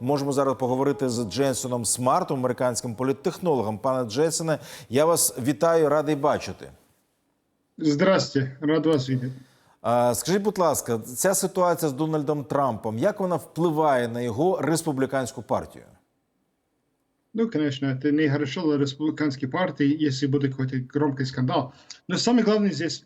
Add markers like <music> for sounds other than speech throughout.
можемо зараз поговорити з Дженсоном Смартом, американським політтехнологом. Пане Дженсоне, я вас вітаю, радий бачити. Здрасте, рад вас. А, Скажіть, будь ласка, ця ситуація з Дональдом Трампом, як вона впливає на його республіканську партію? Ну, конечно, это нехорошо для республиканской партии, если будет какой-то громкий скандал. Но самое главное здесь,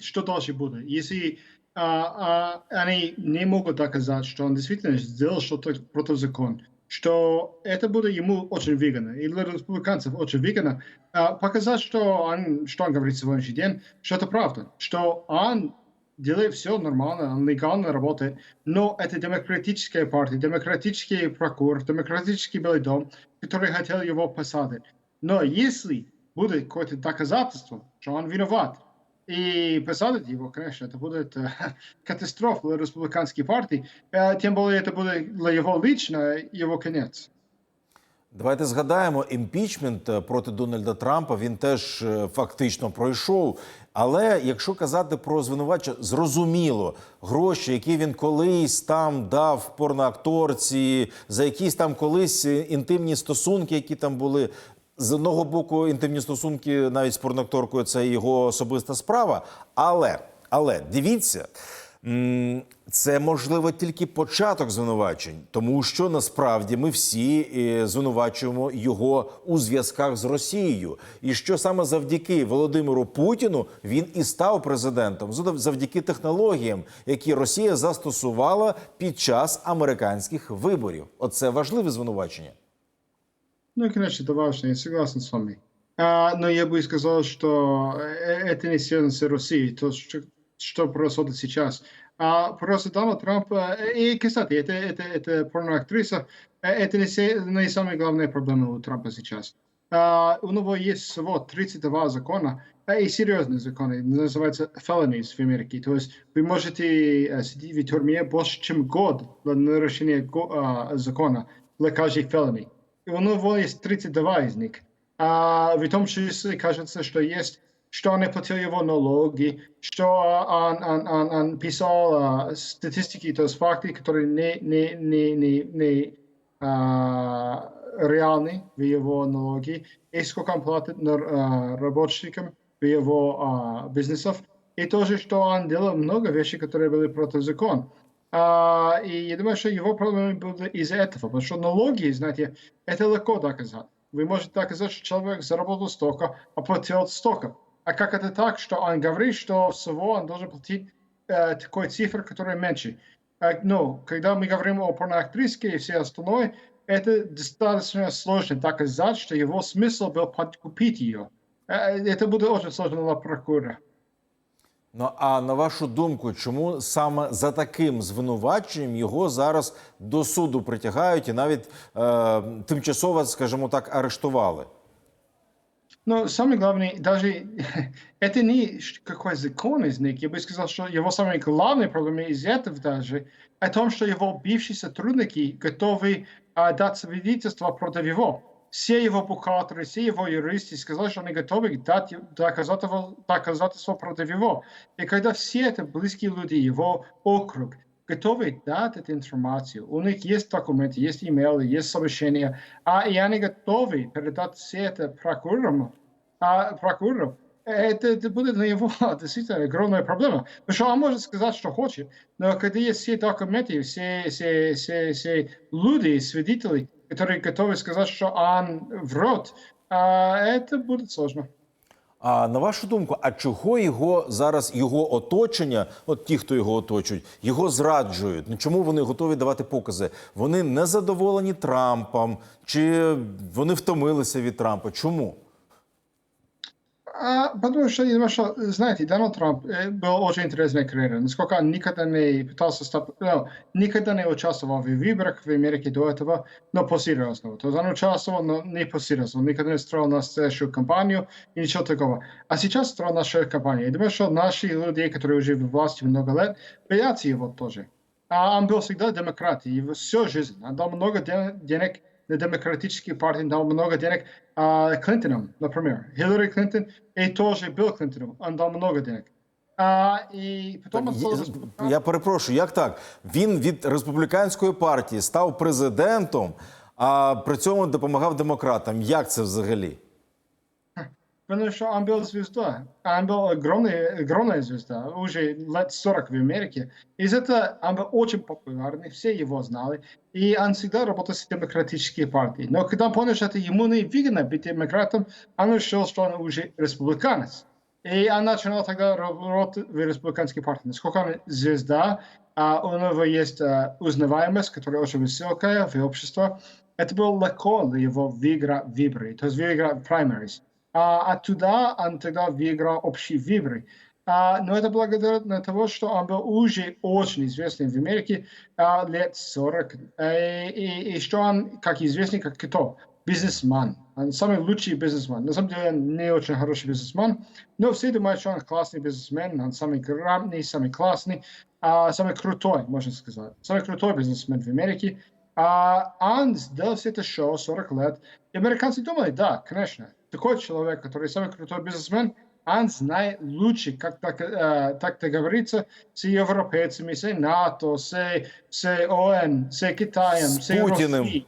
что дальше будет. Если а, а, они не могут доказать, что он действительно сделал что-то против закона, что это будет ему очень выгодно, и для республиканцев очень выгодно, а, показать, что он, что он говорит сегодняшний день, что это правда, что он делает все нормально, он легально работает, но это демократическая партия, демократический прокурор, демократический Белый дом, который хотел его посадить. Но если будет какое-то доказательство, что он виноват, и посадить его, конечно, это будет э, катастрофа для республиканской партии, Э, тем более это будет для его лично его конец. Давайте згадаємо імпічмент е, проти Дональда Трампа. Він теж е, фактично пройшов. Але якщо казати про звинувачення, зрозуміло, гроші, які він колись там дав порноакторці, за якісь там колись е, інтимні стосунки, які там були. з одного боку, інтимні стосунки навіть з порноакторкою це його особиста справа. Але, але дивіться, це можливо тільки початок звинувачень, тому що насправді ми всі е, звинувачуємо його у зв'язках з Росією, і що саме завдяки Володимиру Путіну він і став президентом зав- завдяки технологіям, які Росія застосувала під час американських виборів. Оце важливе звинувачення. Ну, конечно, это важно, я согласен с вами. А, но я бы сказал, что э, это не связано с Россией, то, что, что происходит сейчас. А просто Дональд Трамп, э, и, кстати, это, это, это порноактриса, э, это не, не самая главная проблема у Трампа сейчас. А, у него есть всего 32 закона, и серьезные законы, называются felonies в Америке. То есть вы можете сидеть в тюрьме больше, чем год для нарушения го- а, закона для каждой felony. У него есть 32 из них. А в том числе кажется, что есть, что он не платил его налоги, что он, он, он, он писал а, статистики, то есть факты, которые не, не, не, не, не а, реальны в его налоги, и сколько он платит на, а, работникам в его а, бизнесов. И тоже, что он делал много вещей, которые были против закона. А, и я думаю, что его проблемы были из-за этого, потому что налоги, знаете, это легко доказать. Вы можете доказать, что человек заработал столько, а платил столько. А как это так, что он говорит, что всего он должен платить э, такой цифр, которая меньше? Э, ну, когда мы говорим о порноактриске и все остальное, это достаточно сложно доказать, что его смысл был подкупить ее. Э, это будет очень сложно для прокурора. Ну а на вашу думку, чому саме за таким звинуваченням його зараз до суду притягають і навіть е, тимчасово, скажімо так, арештували? Но самое главное, даже <laughs> это не ш- какой закон из них. Я бы сказал, что его самая главная проблема из этого даже о том, что его бывшие сотрудники готовы а, дать свидетельство против его. Все его бухгалтеры, все его юристы сказали, что они готовы дать доказательства, доказательства против его. И когда все это близкие люди, его округ, готовы дать эту информацию, у них есть документы, есть имейлы, есть сообщения, а и они готовы передать все это прокурору, а прокурору, это, это будет для него <laughs> действительно огромная проблема. Потому что он может сказать, что хочет, но когда есть все документы, все, все, все, все люди, свидетели, которые готовы сказать, что он врет, а, это будет сложно. А на вашу думку, а чого його зараз його оточення, от ті, хто його оточують, його зраджують? Ну чому вони готові давати покази? Вони не задоволені Трампом, чи вони втомилися від Трампа? Чому? А, потому что, я думаю, что, знаете, Дональд Трамп э, был очень интересная карьера. Насколько он никогда не пытался стать, ну, никогда не участвовал в выборах в Америке до этого, но по-серьезному. То есть он участвовал, но не по-серьезному. Никогда не строил настоящую кампанию и ничего такого. А сейчас строил нашу кампанию. Я думаю, что наши люди, которые уже в власти много лет, боятся его тоже. А он был всегда демократ, и всю жизнь. Он дал много де- денег демократические партии, дал много денег а, Клинтонам, например. Хиллари Клинтон и тоже Билл Клинтону. Он дал много денег. А, і потім... Я перепрошую, як так? Він від республіканської партії став президентом, а при цьому допомагав демократам. Як це взагалі? Потому что он был звезда. Он был огромная, огромная звезда, уже лет 40 в Америке. Из этого он был очень популярный, все его знали. И он всегда работал с демократической партией. Но когда он понял, что это ему не выгодно быть демократом, он решил, что он уже республиканец. И он начинал тогда работать в республиканской партии. Насколько он звезда, а у него есть а, узнаваемость, которая очень высокая в обществе. Это было легко для его выиграть выборы, то есть выиграть primaries. А оттуда он тогда выиграл общие выборы. А, но это благодаря того, что он был уже очень известный в Америке а, лет 40. Э, И, и что он, как известный, как кто? Бизнесмен. Он самый лучший бизнесмен. На самом деле, он не очень хороший бизнесмен, но все думают, что он классный бизнесмен, он самый грамотный, самый классный, а, самый крутой, можно сказать. Самый крутой бизнесмен в Америке. А он сделал все это шоу 40 лет. И американцы думали, да, конечно, такой человек, который самый крутой бизнесмен, он знает лучше, как так, э, так договориться с европейцами, с НАТО, с, с ООН, с Китаем, С с. Россией.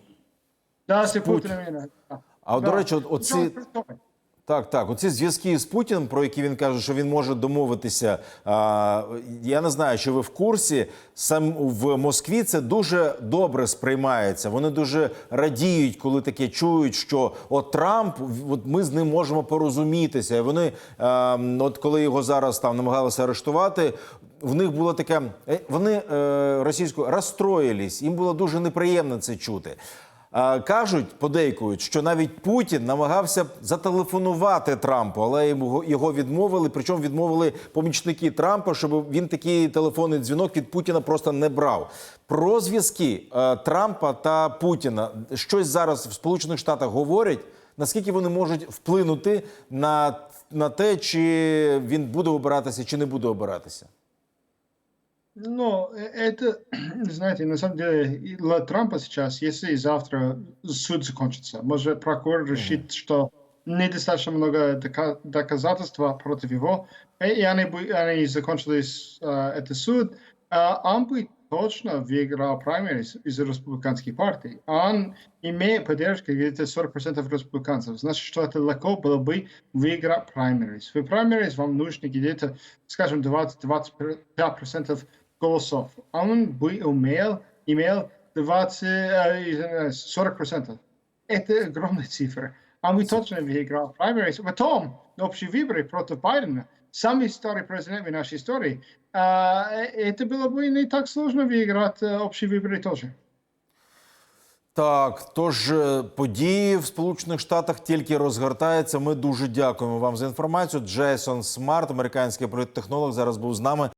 Да, с С Пут- Путиным. А от, Да. до речі, от, оці, Он крутой. Так, так. Оці зв'язки з Путіним, про які він каже, що він може домовитися. А, я не знаю, чи ви в курсі. Сам в Москві це дуже добре сприймається. Вони дуже радіють, коли таке чують, що от Трамп, от ми з ним можемо порозумітися. І вони, а, от коли його зараз там намагалися арештувати. В них було таке, е, вони е, російською розстроїлись. Їм було дуже неприємно це чути. Кажуть, подейкують, що навіть Путін намагався зателефонувати Трампу, але його відмовили. Причому відмовили помічники Трампа, щоб він такий телефонний дзвінок від Путіна просто не брав. Про зв'язки е, Трампа та Путіна щось зараз в Сполучених Штатах говорять. Наскільки вони можуть вплинути на, на те, чи він буде обиратися, чи не буде обиратися? Ну, э, это, <clears throat> знаете, на самом деле, для Трампа сейчас, если завтра суд закончится, может, прокурор решит, что недостаточно много дока- доказательства против его, и и они, бы- они закончили э, этот суд, а он бы точно выиграл праймерис из республиканской партии. Он имеет поддержку где-то 40% республиканцев. Значит, что это легко было бы выиграть праймерис. В праймерис вам нужно где-то, скажем, 20-25% голосов. А он бы умел, имел 20, э, извиняюсь, 40%. Это огромная цифра. Он бы точно выиграл праймерис. Потом, на общие выборы против Байдена, самый старый президент в нашей истории, а, это было бы не так сложно выиграть э, общие выборы тоже. Так, тож е, події в Сполучених Штатах тільки розгортаються. Ми дуже дякуємо вам за інформацію. Джейсон Смарт, американський політтехнолог, зараз був з нами.